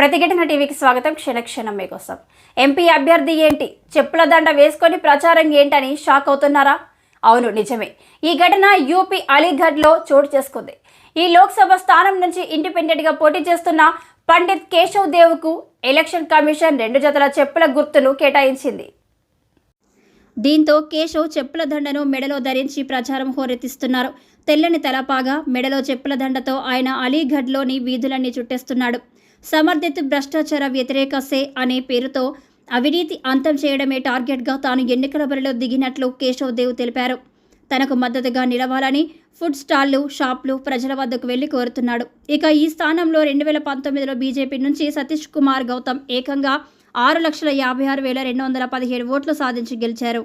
ప్రతిఘటన టీవీకి స్వాగతం. క్షణక్షణం మీకోసం. ఎంపీ అభ్యర్థి ఏంటి? చెప్పుల దండ వేసుకొని ప్రచారం ఏంటని షాక్ అవుతున్నారా? అవును నిజమే. ఈ ఘటన యూపీ అలీగఢ్లో చోటు చేసుకుంది. ఈ లోక్సభ స్థానం నుంచి ఇండిపెండెంట్గా పోటీ చేస్తున్న పండిత్ కేశవ్ దేవ్కు ఎలక్షన్ కమిషన్ రెండు జతల చెప్పుల గుర్తును కేటాయించింది. దీంతో కేశవ్ చెప్పుల దండను మెడలో ధరించి ప్రచారం హోరెత్తిస్తున్నారు. తెల్లని తలపాగా మెడలో చెప్పుల దండతో ఆయన అలీగఢ్లోని వీధులన్నీ చుట్టేస్తున్నాడు. సమర్థిత్ భ్రష్టాచార వ్యతిరేక సే అనే పేరుతో అవినీతి అంతం చేయడమే టార్గెట్గా తాను ఎన్నికల బరిలో దిగినట్లు కేశవ్ దేవ్ తెలిపారు. తనకు మద్దతుగా నిలవాలని ఫుడ్ స్టాల్లు షాప్లు ప్రజల వద్దకు వెళ్ళి కోరుతున్నాడు. ఇక ఈ స్థానంలో రెండు వేల పంతొమ్మిదిలో బీజేపీ నుంచి సతీష్ కుమార్ గౌతమ్ ఏకంగా ఆరు లక్షల యాభై ఆరు వేల రెండు వందల పదిహేడు ఓట్లు సాధించి గెలిచారు.